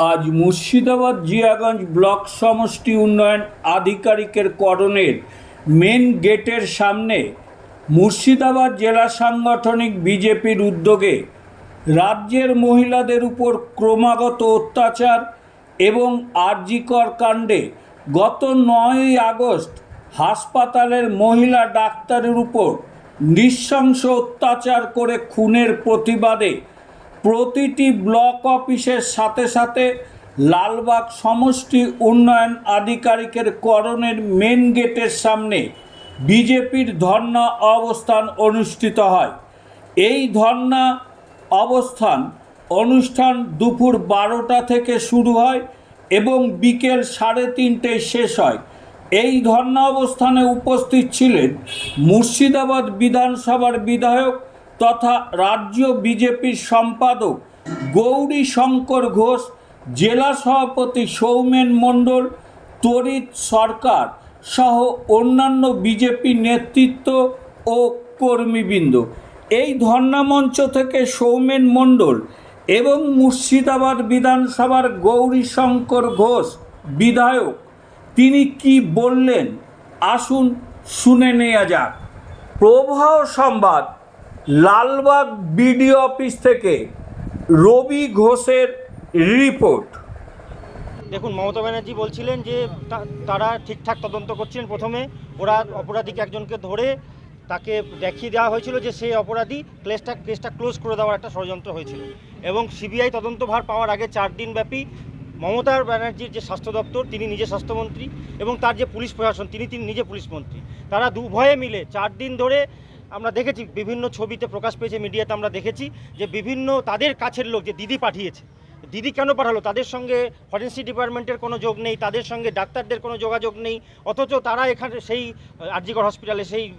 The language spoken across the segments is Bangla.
আজ মুর্শিদাবাদ জিয়াগঞ্জ ব্লক সমষ্টি উন্নয়ন আধিকারিকের করণের মেন গেটের সামনে মুর্শিদাবাদ জেলা সাংগঠনিক বিজেপির উদ্যোগে রাজ্যের মহিলাদের উপর ক্রমাগত অত্যাচার এবং আরজিকর কাণ্ডে গত নয়ই আগস্ট হাসপাতালের মহিলা ডাক্তারের উপর নৃশংস অত্যাচার করে খুনের প্রতিবাদে প্রতিটি ব্লক অফিসের সাথে সাথে লালবাগ সমষ্টি উন্নয়ন আধিকারিকের করণের মেন গেটের সামনে বিজেপির ধর্ণা অবস্থান অনুষ্ঠিত হয়। এই ধর্ণা অবস্থান অনুষ্ঠান দুপুর বারোটা থেকে শুরু হয় এবং বিকেল সাড়ে তিনটেয় শেষ হয়। এই ধর্ণা অবস্থানে উপস্থিত ছিলেন মুর্শিদাবাদ বিধানসভার বিধায়ক তথা রাজ্য বিজেপির সম্পাদক গৌরী শঙ্কর ঘোষ, জেলা সভাপতি সৌমেন মণ্ডল তরিৎ সরকার সহ অন্যান্য বিজেপি নেতৃত্ব ও কর্মীবৃন্দ। এই ধর্ণামঞ্চ থেকে সৌমেন মণ্ডল এবং মুর্শিদাবাদ বিধানসভার গৌরীশঙ্কর ঘোষ বিধায়ক, তিনি কি বললেন? আসুন শুনে নেওয়া যাক। প্রবাহ সংবাদ। লালবাগ বিডিও অফিস থেকে রবি ঘোষের রিপোর্ট। দেখুন, মমতা ব্যানার্জি বলছিলেন যে তারা ঠিকঠাক তদন্ত করছিলেন প্রথমে। ওরা অপরাধীকে একজনকে ধরে তাকে দেখিয়ে দেওয়া হয়েছিল যে সেই অপরাধী কেসটা কেসটা ক্লোজ করে দেওয়ার একটা ষড়যন্ত্র হয়েছিল। এবং সিবিআই তদন্তভার পাওয়ার আগে চার দিন ব্যাপী মমতা ব্যানার্জির যে স্বাস্থ্য দপ্তর, তিনি নিজে স্বাস্থ্যমন্ত্রী এবং তার যে পুলিশ প্রশাসন, তিনি তিনি নিজে পুলিশ মন্ত্রী। তারা দুভয়ে মিলে চার দিন ধরে আমরা দেখেছি, বিভিন্ন ছবিতে প্রকাশ পেয়েছে, মিডিয়াতে আমরা দেখেছি যে বিভিন্ন তাদের কাছের লোক, যে দিদি পাঠিয়েছে, দিদি কেন পাঠালো? তাদের সঙ্গে ফরেন্সিক ডিপার্টমেন্টের কোনো যোগ নেই, তাদের সঙ্গে ডাক্তারদের কোনো যোগাযোগ নেই, অথচ তারা এখানে সেই আরজিগড় হসপিটালে সেই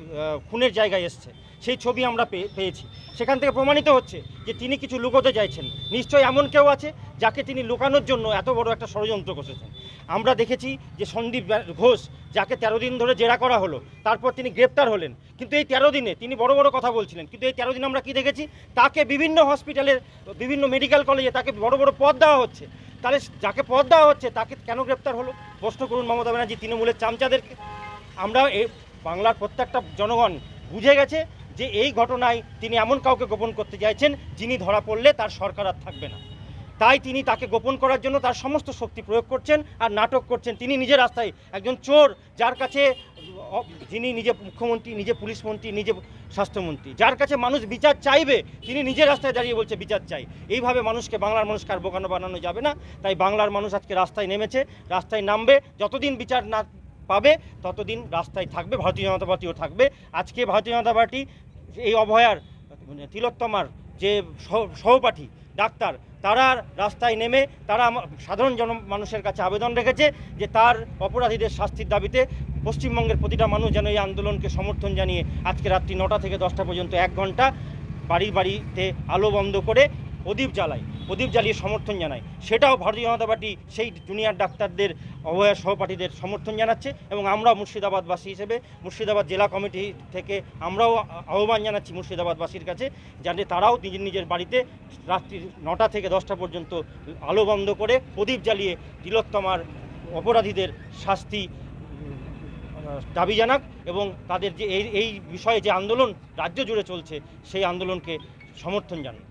খুনের জায়গায় এসছে। সেই ছবি আমরা পেয়ে- পেয়েছি। সেখান থেকে প্রমাণিত হচ্ছে যে তিনি কিছু লুকোতে চাইছেন। নিশ্চয়ই এমন কেউ আছে যাকে তিনি লুকানোর জন্য এত বড় একটা ষড়যন্ত্র করেছেন। আমরা দেখেছি যে সন্দীপ ঘোষ, যাকে তেরো দিন ধরে জেরা করা হলো, তারপর তিনি গ্রেপ্তার হলেন। কিন্তু এই তেরো দিনে তিনি বড় বড় কথা বলছিলেন। কিন্তু এই তেরো দিন আমরা কি দেখেছি? তাকে বিভিন্ন হসপিটালের, বিভিন্ন মেডিকেল কলেজে তাকে বড় বড় পদ দেওয়া হচ্ছে। তাহলে যাকে পদ দেওয়া হচ্ছে, তাকে কেন গ্রেপ্তার হলো? প্রশ্ন করুন মমতা ব্যানার্জি, তৃণমূলের চামচাদেরকে। আমরা এই বাংলার প্রত্যেকটা জনগণ বুঝে গেছে যে এই ঘটনায় তিনি এমন কাউকে গোপন করতে চাইছেন, যিনি ধরা পড়লে তার সরকার আর থাকবে না। তাই তিনি তাকে গোপন করার জন্য তার সমস্ত শক্তি প্রয়োগ করছেন আর নাটক করছেন। তিনি নিজের রাস্তায় একজন চোর যার কাছে, যিনি নিজে মুখ্যমন্ত্রী, নিজে পুলিশ মন্ত্রী, নিজে স্বাস্থ্যমন্ত্রী। যার কাছে মানুষ বিচার চাইবে, তিনি নিজের রাস্তায় দাঁড়িয়ে বলছে বিচার চাই। এইভাবে মানুষকে, বাংলার মানুষকে আর বোকানো বানানো যাবে না। তাই বাংলার মানুষ আজকে রাস্তায় নেমেছে, রাস্তায় নামবে। যতদিন বিচার না পাবে, ততদিন রাস্তায় থাকবে। ভারতীয় জনতা পার্টিও থাকবে। আজকে ভারতীয় জনতা পার্টি, এই অভয়ার মানে তিলোত্তমার যে সহপাঠী, ডাক্তার, তারা রাস্তায় নেমে তারা সাধারণ জন মানুষের কাছে আবেদন রেখেছে যে তার অপরাধীদের শাস্তির দাবিতে পশ্চিমবঙ্গের প্রতিটা মানুষ যেন এই আন্দোলনকে সমর্থন জানিয়ে আজকে রাত্রি নটা থেকে দশটা পর্যন্ত এক ঘণ্টা বাড়ি বাড়িতে আলো বন্ধ করে প্রদীপ জ্বালায়, প্রদীপ জ্বালিয়ে সমর্থন জানায়। সেটাও ভারতীয় জনতা পার্টি সেই জুনিয়র ডাক্তারদের অভয়া সহপাঠীদের সমর্থন জানাচ্ছে এবং আমরাও মুর্শিদাবাদবাসী হিসেবে, মুর্শিদাবাদ জেলা কমিটি থেকে আমরাও আহ্বান জানাচ্ছি মুর্শিদাবাদবাসীর কাছে, যাতে তারাও নিজের নিজের বাড়িতে রাত্রি নটা থেকে দশটা পর্যন্ত আলো বন্ধ করে প্রদীপ জ্বালিয়ে তিলোত্তমার অপরাধীদের শাস্তি দাবি জানাক এবং তাদের যে এই এই বিষয়ে যে আন্দোলন রাজ্য জুড়ে চলছে, সেই আন্দোলনকে সমর্থন জানান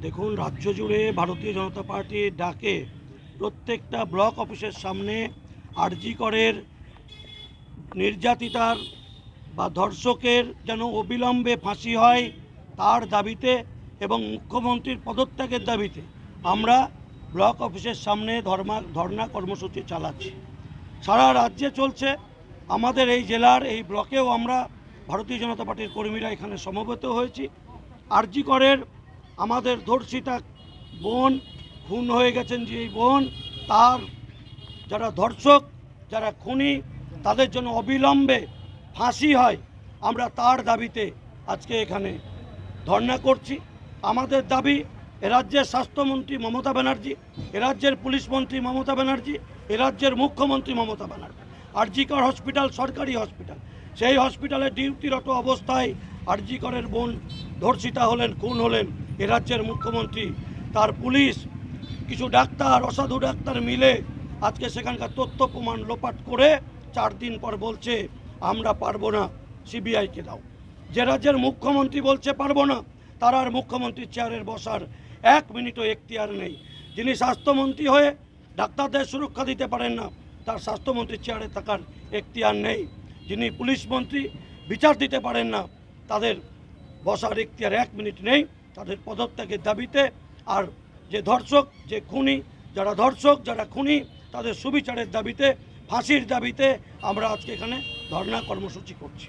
দেখুন, রাজ্য জুড়ে ভারতীয় জনতা পার্টির ডাকে প্রত্যেকটা ব্লক অফিসের সামনে আরজি করের নির্যাতিতার বা ধর্ষকের যেন অবিলম্বে ফাঁসি হয় তার দাবিতে এবং মুখ্যমন্ত্রীর পদত্যাগের দাবিতে আমরা ব্লক অফিসের সামনে ধর্মা, ধর্ণা কর্মসূচি চালাচ্ছি। সারা রাজ্যে চলছে। আমাদের এই জেলার এই ব্লকেও আমরা ভারতীয় জনতা পার্টির কর্মীরা এখানে সমবেত হয়েছি। আরজি করের আমাদের ধর্ষিতা বোন খুন হয়ে গেছেন যে বোন, তার যারা ধর্ষক, যারা খুনি, তাদের জন্য অবিলম্বে ফাঁসি হয়। আমরা তার দাবিতে আজকে এখানে ধর্ণা করছি। আমাদের দাবি রাজ্যের স্বাস্থ্যমন্ত্রী মমতা ব্যানার্জি রাজ্যের পুলিশ মন্ত্রী মমতা ব্যানার্জি রাজ্যের মুখ্যমন্ত্রী মমতা ব্যানার্জি, আরজিকর হসপিটাল সরকারি হসপিটাল। সেই হসপিটালে ডিউটিরত অবস্থায় আরজিকরের বোন ধর্ষিতা হলেন, খুন হলেন। এ রাজ্যের মুখ্যমন্ত্রী, তার পুলিশ, কিছু ডাক্তার, অসাধু ডাক্তার মিলে আজকে সেখানকার তথ্য প্রমাণ লোপাট করে চার দিন পর বলছে, আমরা পারব না সিবিআইকে দাও। যে রাজ্যের মুখ্যমন্ত্রী বলছে, পারব না, তার আর মুখ্যমন্ত্রীর চেয়ারের বসার এক মিনিটও এখতিয়ার নেই। যিনি স্বাস্থ্যমন্ত্রী হয়ে ডাক্তারদের সুরক্ষা দিতে পারেন না, তার স্বাস্থ্যমন্ত্রীর চেয়ারে থাকার এখতিয়ার নেই। যিনি পুলিশ মন্ত্রী, বিচার দিতে পারেন না, তাদের বসার এখতিয়ার এক মিনিট নেই। তাদের পদত্যাগের দাবিতে আর যে ধর্ষক, যে খুনি, যারা ধর্ষক, যারা খুনি, তাদের সুবিচারের দাবিতে, ফাঁসির দাবিতে আমরা আজকে এখানে ধর্ণা কর্মসূচি করছি।